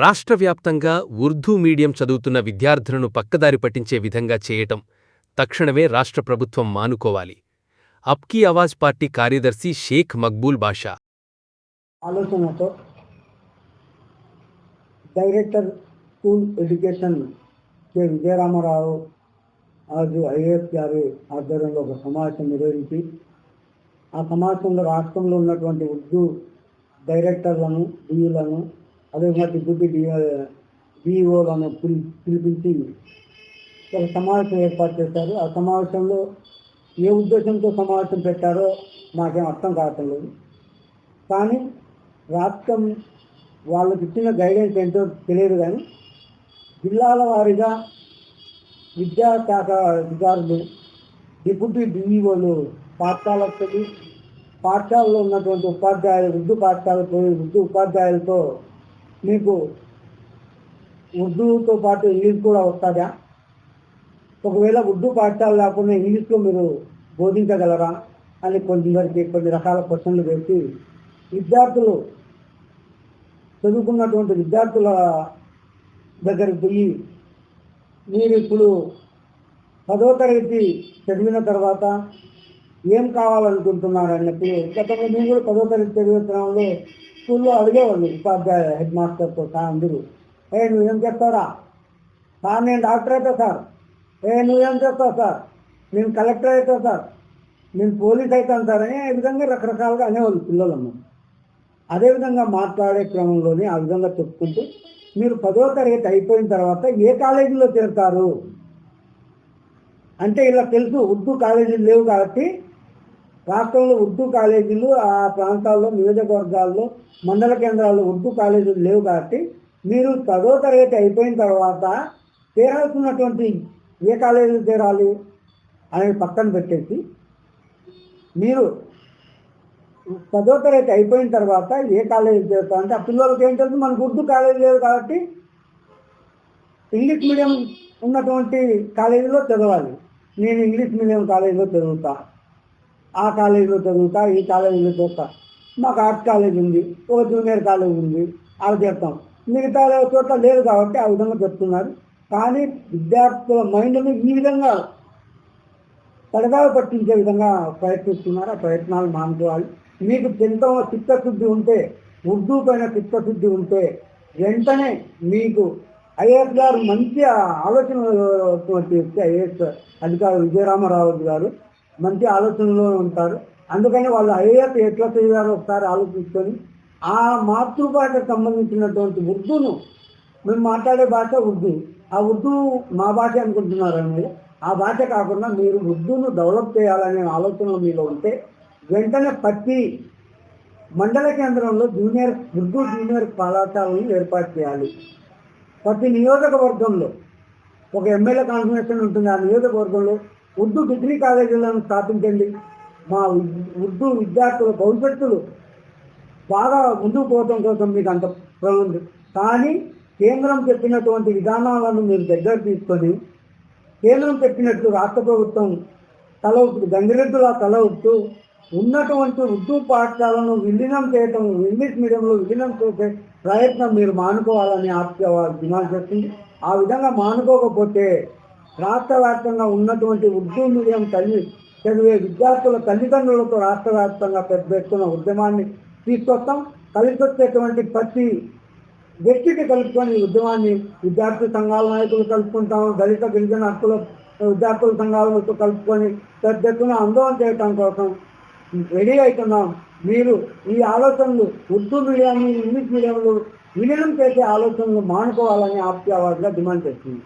రాష్ట్ర వ్యాప్తంగా ఉర్దూ మీడియం చదువుతున్న విద్యార్థులను పక్కదారి పట్టించే విధంగా చేయటం తక్షణమే రాష్ట్ర ప్రభుత్వం మానుకోవాలి. అప్కీ అవాజ్ పార్టీ కార్యదర్శి షేక్ మక్బూల్ బాషా. ఆలోచనతో director school education K. Vijayaramarao ఆజు IAS గారి ఆధ్వర్యంలో ఒక సమావేశం నిర్వహించి ఆ సమావేశంలో రాష్ట్రంలో ఉన్నటువంటి ఉర్దూ డైరెక్టర్లను డిఈలను అదేవిధంగా డిప్యూటీ డిఈఓలను పిలి పిలిపించి ఒక సమావేశం ఏర్పాటు చేశారు. ఆ సమావేశంలో ఏ ఉద్దేశంతో సమావేశం పెట్టారో మాకేం అర్థం కావటం లేదు. కానీ రాష్ట్రం వాళ్ళకి ఇచ్చిన గైడెన్స్ ఏంటో తెలియదు కానీ జిల్లాల వారీగా విద్యాశాఖ అధికారులు డిప్యూటీ డిఈఓలు పాఠశాలకు వెళ్ళి పాఠశాలలో ఉన్నటువంటి ఉపాధ్యాయులు వృద్ధు పాఠశాలకు వృద్ధు ఉపాధ్యాయులతో మీకు ఉర్దూతో పాటు ఇంగ్లీష్ కూడా వస్తుందా? ఒకవేళ ఉర్దూ పాఠశాల లేకుండా ఇంగ్లీష్లో మీరు బోధించగలరా? అని కొందరికి కొన్ని రకాల క్వశ్చన్లు వేసి విద్యార్థులు చదువుకున్నటువంటి విద్యార్థుల దగ్గరికి పోయి మీరు ఇప్పుడు పదో తరగతి చదివిన తర్వాత ఏం కావాలనుకుంటున్నారు అన్నప్పుడు గతంలో మేము కూడా పదో తరగతి చదివిన స్కూల్లో అడిగేవాళ్ళు ఉపాధ్యాయ హెడ్ మాస్టర్తో సార్ అందరూ. ఏ నువ్వేం చెప్తారా సార్ నేను డాక్టర్ అవుతా సార్. ఏ నువ్వేం చేస్తావు సార్? నేను కలెక్టర్ అవుతా సార్. నేను పోలీస్ అవుతాను సార్ అని ఈ విధంగా రకరకాలుగా అనేవాళ్ళు పిల్లలమ్మ అదేవిధంగా మాట్లాడే క్రమంలోనే ఆ విధంగా చెప్పుకుంటూ మీరు పదో తరగతి అయిపోయిన తర్వాత ఏ కాలేజీలో చేరుతారు? అంటే ఇలా తెలుసు ఉర్దూ కాలేజీలు లేవు కాబట్టి రాష్ట్రంలో ఉర్దూ కాలేజీలు ఆ ప్రాంతాల్లో నియోజకవర్గాల్లో మండల కేంద్రాల్లో ఉర్దూ కాలేజీలు లేవు కాబట్టి మీరు పదో తరగతి అయిపోయిన తర్వాత చేరాల్సినటువంటి ఏ కాలేజీలు చేరాలి అనేది పక్కన పెట్టేసి మీరు పదో తరగతి అయిపోయిన తర్వాత ఏ కాలేజీ చేస్తా అంటే ఆ పిల్లలకి ఏం తెలుసు? మనకు ఉర్దూ కాలేజీ లేదు కాబట్టి ఇంగ్లీష్ మీడియం ఉన్నటువంటి కాలేజీలో చదవాలి. నేను ఇంగ్లీష్ మీడియం కాలేజీలో చదువుతాను ఆ కాలేజీలో చదువుతా ఈ కాలేజీలో చూస్తా మాకు ఆర్ట్స్ కాలేజ్ ఉంది ఒక జూనియర్ కాలేజ్ ఉంది అలా చెప్తాం మిగతా చోట్ల లేదు కాబట్టి ఆ విధంగా చెప్తున్నారు. కానీ విద్యార్థుల మైండ్ని ఈ విధంగా తడగాలు పట్టించే విధంగా ప్రయత్నిస్తున్నారు. ఆ ప్రయత్నాలు మానుకోవాలి. మీకు చింత చిత్తశుద్ధి ఉంటే ఉర్దూ పైన చిత్తశుద్ధి ఉంటే వెంటనే మీకు ఐఏఎస్ గారు మంచి ఆలోచన వ్యక్తి ఐఏఎస్ అధికారి విజయరామారావు గారు మంచి ఆలోచనలో ఉంటారు. అందుకని వాళ్ళు ఐఏఎస్ ఎట్లా చేయాలో ఒకసారి ఆలోచించుకొని ఆ మాతృభాషకు సంబంధించినటువంటి ఉర్దూను మేము మాట్లాడే భాష ఉర్దూ. ఆ ఉర్దూ మా భాష అనుకుంటున్నారు మీరు ఆ భాష కాకుండా మీరు ఉర్దూను డెవలప్ చేయాలనే ఆలోచన మీలో ఉంటే వెంటనే ప్రతి మండల కేంద్రంలో జూనియర్ ఉర్దూ జూనియర్ కళాశాలను ఏర్పాటు చేయాలి. ప్రతి నియోజకవర్గంలో ఒక ఎమ్మెల్యే కాన్ఫరెన్షన్ ఉంటుంది. ఆ నియోజకవర్గంలో ఉర్దూ డిగ్రీ కాలేజీలను స్థాపించండి. మా ఉర్దూ విద్యార్థుల భవిష్యత్తులు బాగా ముందుకు పోవడం కోసం మీకు అంత ఉంది. కానీ కేంద్రం చెప్పినటువంటి విధానాలను మీరు దగ్గర తీసుకొని కేంద్రం చెప్పినట్టు రాష్ట్ర ప్రభుత్వం తల ఊపుతూ గంగిరెద్దులా తల ఊపుతూ ఉన్నటువంటి ఉర్దూ పాఠశాలను విలీనం చేయటం ఇంగ్లీష్ మీడియంలో విలీనం చేసే ప్రయత్నం మీరు మానుకోవాలని ఆప్య డిమాండ్ చేస్తుంది. ఆ విధంగా మానుకోకపోతే రాష్ట్ర వ్యాప్తంగా ఉన్నటువంటి ఉర్దూ మీడియం తల్లి చదివే విద్యార్థుల తల్లిదండ్రులతో రాష్ట్ర వ్యాప్తంగా పెద్ద ఎత్తున ఉద్యమాన్ని తీసుకొస్తాం. కలిసొచ్చేటువంటి ప్రతి వ్యక్తికి కలుపుకొని ఈ ఉద్యమాన్ని విద్యార్థి సంఘాల నాయకులు కలుపుకుంటాం. దళిత గిరిజన హక్కుల విద్యార్థుల సంఘాలతో కలుపుకొని పెద్ద ఎత్తున ఆందోళన చేయటం కోసం రెడీ అవుతున్నాం. మీరు ఈ ఆలోచనలు ఉర్దూ మీడియాన్ని ఇంగ్లీష్ మీడియంలో విలీనం చేసే ఆలోచనలు మానుకోవాలని ఆప్యావాదిగా డిమాండ్ చేస్తుంది